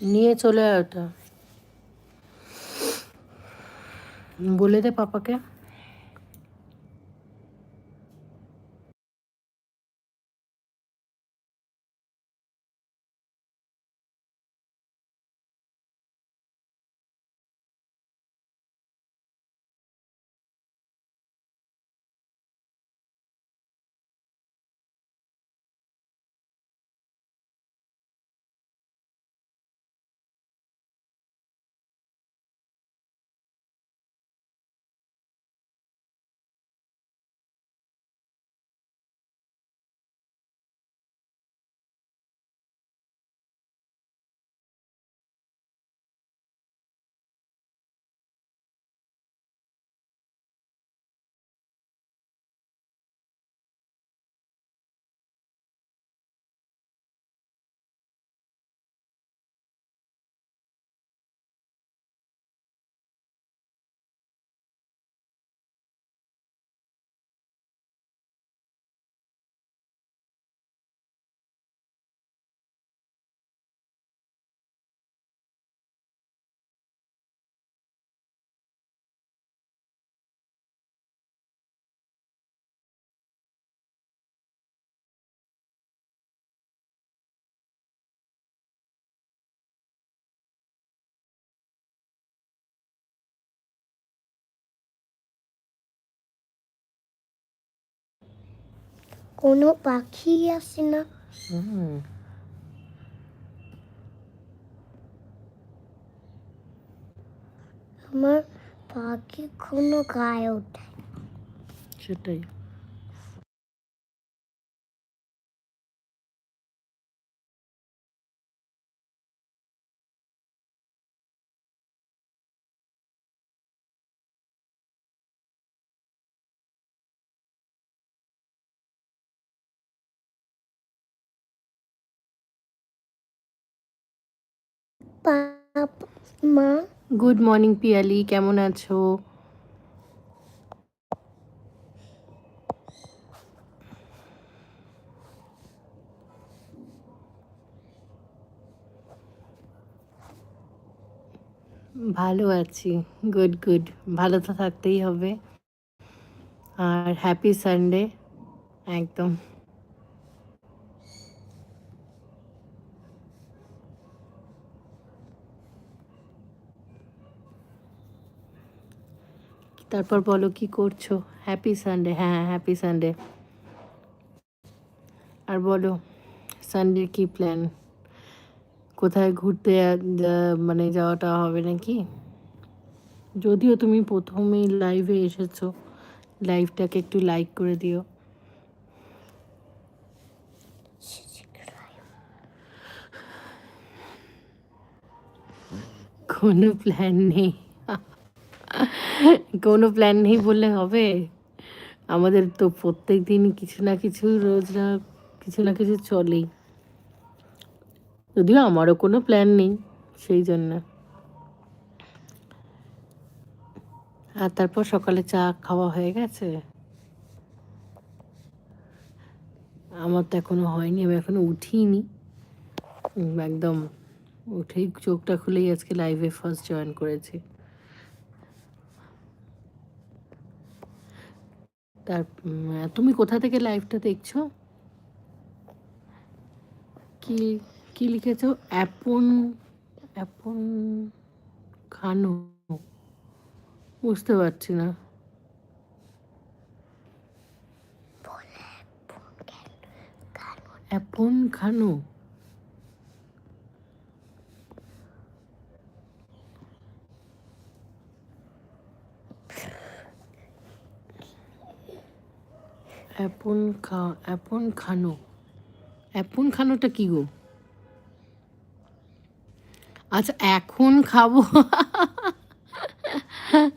নিয়ে চলে আয় ওটা। বলে দে পাপাকে। কোনো পাখি আসে না। আমার পাখি কোনো গায়ে ওঠে সেটাই। মা। গুড মর্নিং পিয়ালি, কেমন আছো? ভালো আছি গুড গুড ভালো তো থাকতেই হবে। আর হ্যাপি সানডে একদম। তারপর বলো কি করছ? হ্যাপি সানডে হ্যাঁ হ্যাপি সানডে আর বলো সানডের কি প্ল্যান কোথায় ঘুরতে মানে যাওয়াটা হবে নাকি? যদিও তুমি প্রথমেই লাইভে এসেছ লাইভটাকে একটু লাইক করে দিও। কোনো প্ল্যান নেই। কোনো প্ল্যান নেই বললে হবে। আমাদের তো প্রত্যেক দিনই কিছু না কিছু, রোজ না কিছু না কিছু চলেই। যদিও আমারও কোনো প্ল্যান নেই সেই জন্য। আর তারপর সকালে চা খাওয়া হয়ে গেছে? আমার তো এখনও হয়নি, আমি এখনও উঠিনি একদম উঠেই চোখটা খুলেই আজকে লাইভে ফার্স্ট জয়েন করেছি। তার তুমি কোথা থেকে লাইভটা দেখছ? কি কি লিখেছো? অ্যাপন অ্যাপন খানো। বুঝতে পারছি না। অ্যাপন খানো। অ্যাপন খা, অ্যাপন খানো। অ্যাপন খানোটা কি গো? আচ্ছা এখন খাব?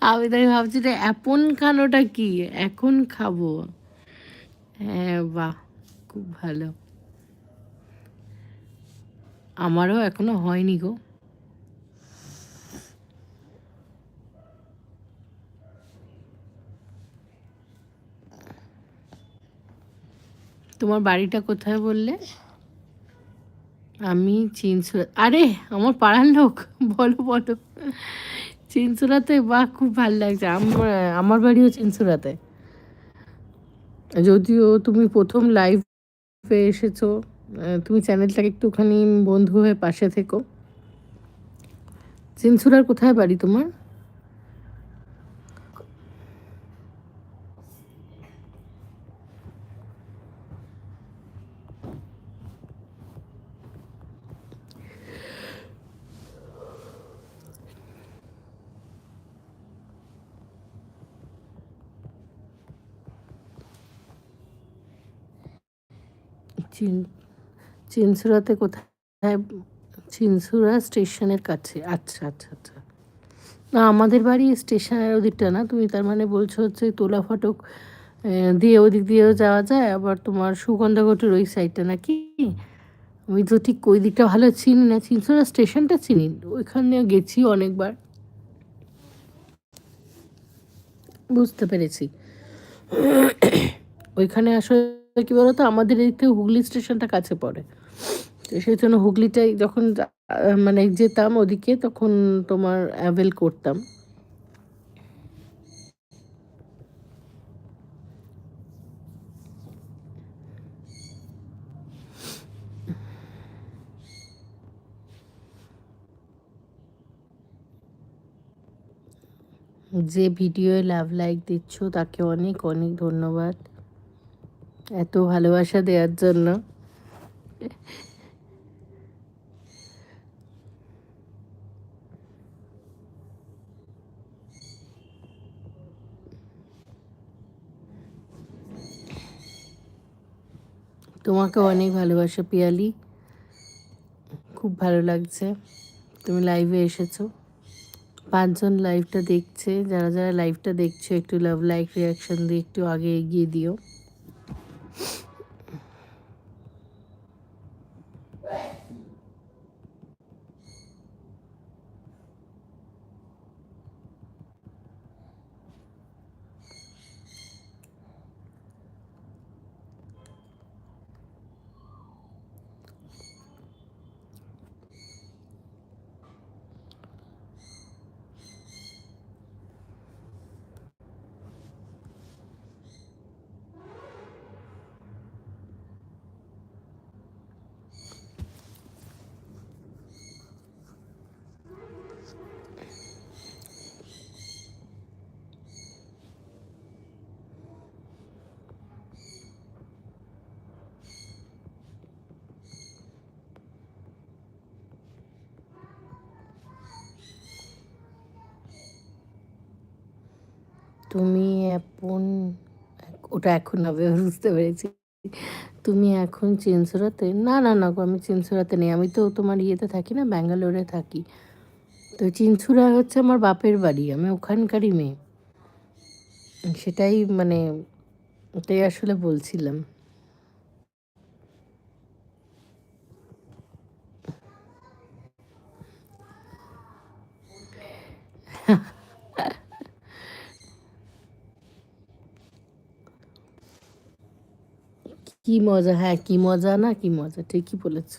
আমি তাই ভাবছি যে অ্যাপন খানোটা কি? এখন খাব। হ্যাঁ বাহ, খুব ভালো। আমারও এখনও হয়নি গো। তোমার বাড়িটা কোথায় বললে? আমি চিনসুরা আরে, আমার পাড়ার লোক, বলো বলো। চিনসুরাতে, বাহ, খুব ভালো লাগছে। আমার আমার বাড়িও চিনসুরাতে। যদিও তুমি প্রথম লাইভে এসেছ তুমি চ্যানেলটাকে একটুখানি বন্ধু হয়ে পাশে থেকো। চিনসুরার কোথায় বাড়ি তোমার? চিন, চিনসুরাতে কোথায়, চিনসুরা স্টেশনের কাছে। আচ্ছা আচ্ছা আচ্ছা। না, আমাদের বাড়ি স্টেশনের ওদিকটা না। তুমি তার মানে বলছো হচ্ছে তোলা ফটক দিয়ে ওদিক দিয়েও যাওয়া যায়, আবার তোমার সুগন্ধাঘটির ওই সাইডটা নাকি? আমি তো ঠিক ওই দিকটা ভালো চিনি না। চিনসুরা স্টেশনটা চিনি। ওইখানে গেছি অনেকবার। বুঝতে পেরেছি। ওইখানে আসলে কি বলতো? আমাদের এই থেকে হুগলি স্টেশনটা কাছে পড়ে। সেই জন্য হুগলিটাই যখন মানে যেতাম ওদিকে তখন তোমার অ্যাভেল করতাম। যে ভিডিওয়ে লাভ লাইক দিচ্ছ তাকে অনেক অনেক ধন্যবাদ। এত ভালোবাসা দেওয়ার জন্য। তোমাকে অনেক ভালোবাসা পিয়ালি। খুব ভালো লাগছে। তুমি লাইভে এসেছ। পাঁচজন লাইভটা দেখছে। যারা যারা লাইভটা দেখছ, একটু লাভ লাইক রিয়াকশন দিয়ে একটু আগে এগিয়ে দিও। তুমি এখন, ওটা এখন হবে বুঝতে পেরেছি। তুমি এখন চিনসুরাতে, না না না আমি চিনসুরাতে নেই। আমি তো তোমার ইয়েতে থাকি না, ব্যাঙ্গালোরে থাকি। তো চিনসুরা হচ্ছে আমার বাপের বাড়ি, আমি ওখানকারই মেয়ে। সেটাই মানে ওটাই আসলে বলছিলাম। কি মজা? হ্যাঁ কি মজা না কি মজা? ঠিকই বলেছ।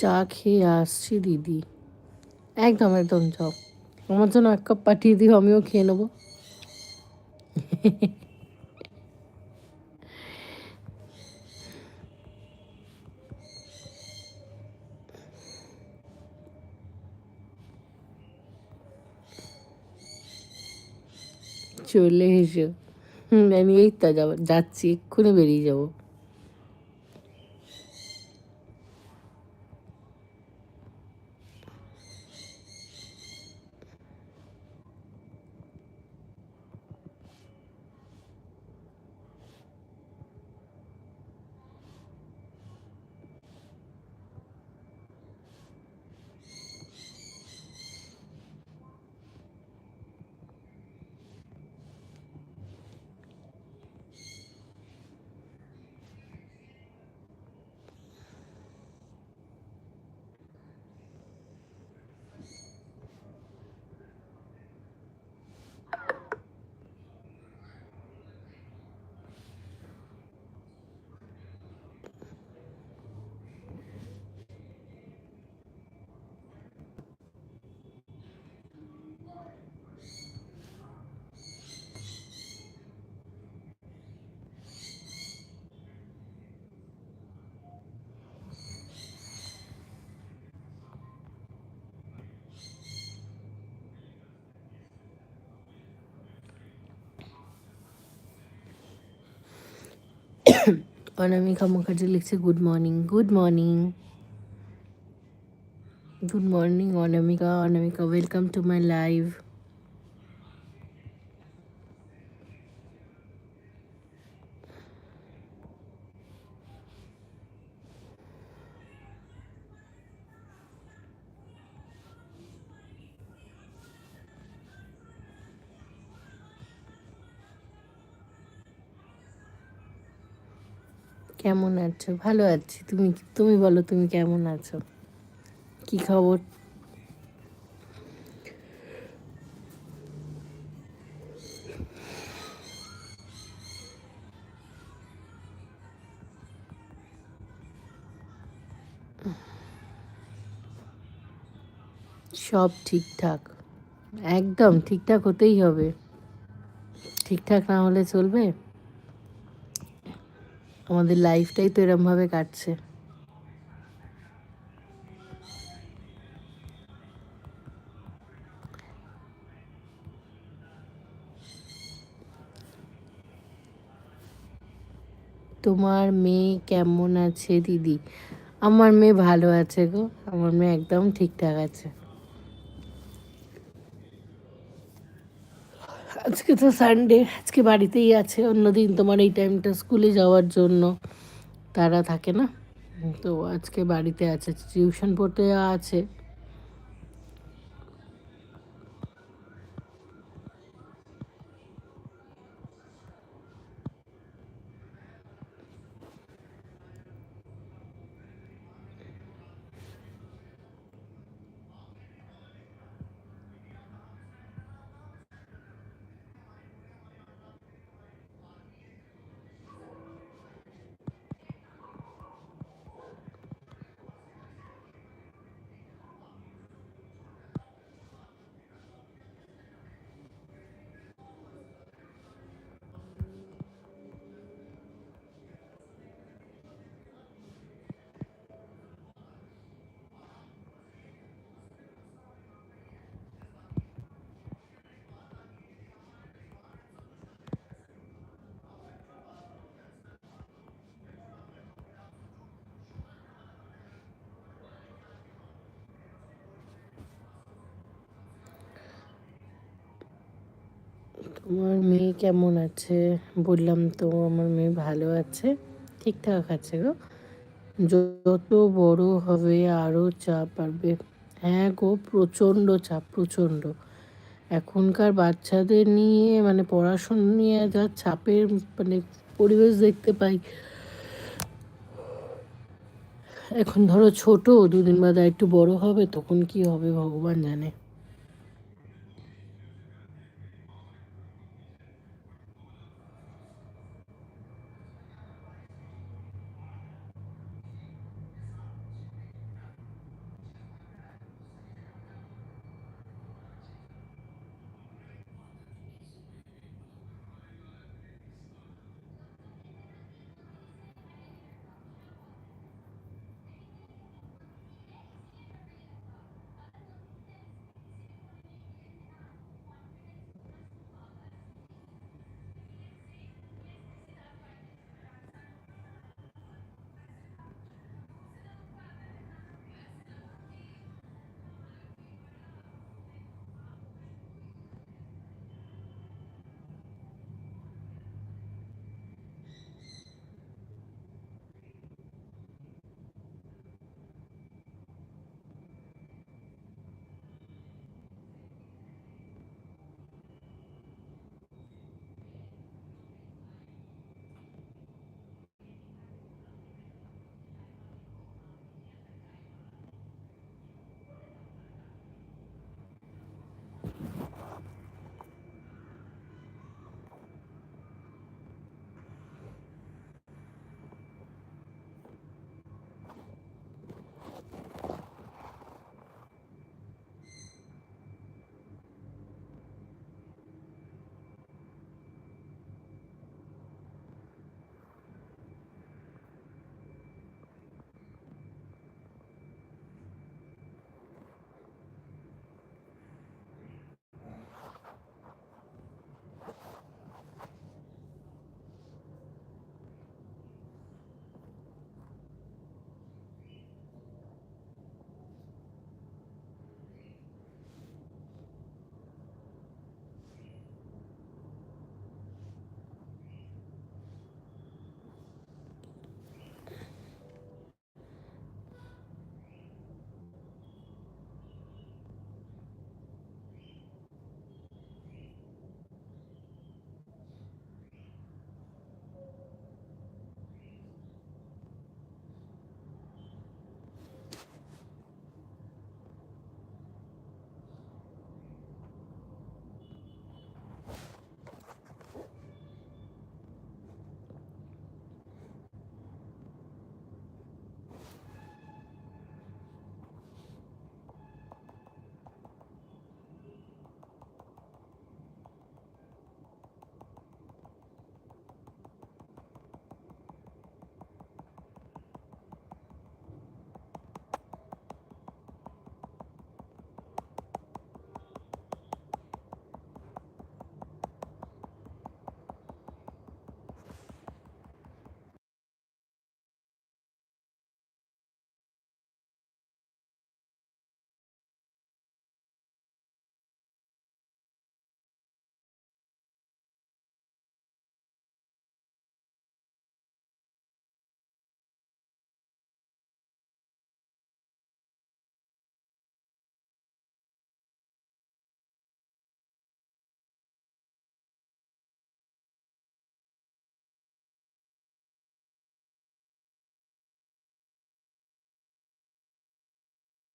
চা খেয়ে আসছি, দিদি। একদম একদম, যাও। আমার জন্য এক কাপ পাঠিয়ে দিও, আমিও খেয়ে নেব। চলে এসো। হুম, আমি এই তা যাব, যাচ্ছি, এক্ষুনি বেরিয়ে যাব। অনামিকা মুখার্জি লিখছে good morning good morning good morning Anamika Anamika welcome to my live কেমন আছো? ভালো আছি। তুমি তুমি বলো তুমি কেমন আছো? কি খবর? সব ঠিকঠাক। একদম ঠিকঠাক হতেই হবে। ঠিকঠাক না হলে চলবে? আমাদের লাইফটাই তো এরমভাবে কাটছে। তোমার মেয়ে কেমন আছে দিদি? আমার মেয়ে ভালো আছে গো, আমার মেয়ে একদম ঠিকঠাক আছে। আজকে তো সানডে আজকে বাড়িতেই আছে। অন্যদিন তোমার এই টাইমটা স্কুলে যাওয়ার জন্য তারা থাকে না? তো আজকে বাড়িতে আছে টিউশন পড়তে আছে। তোমার মেয়ে কেমন আছে? বললাম তো আমার মেয়ে ভালো আছে, ঠিকঠাক আছে গো। যত বড় হবে আরও চাপ পারবে হ্যাঁ গো, প্রচণ্ড চাপ, প্রচণ্ড। এখনকার বাচ্চাদের নিয়ে মানে পড়াশোনা নিয়ে যা চাপের মানে পরিবেশ দেখতে পাই। এখন ধরো ছোট, দুদিন বাদে একটু বড় হবে, তখন কি হবে ভগবান জানে।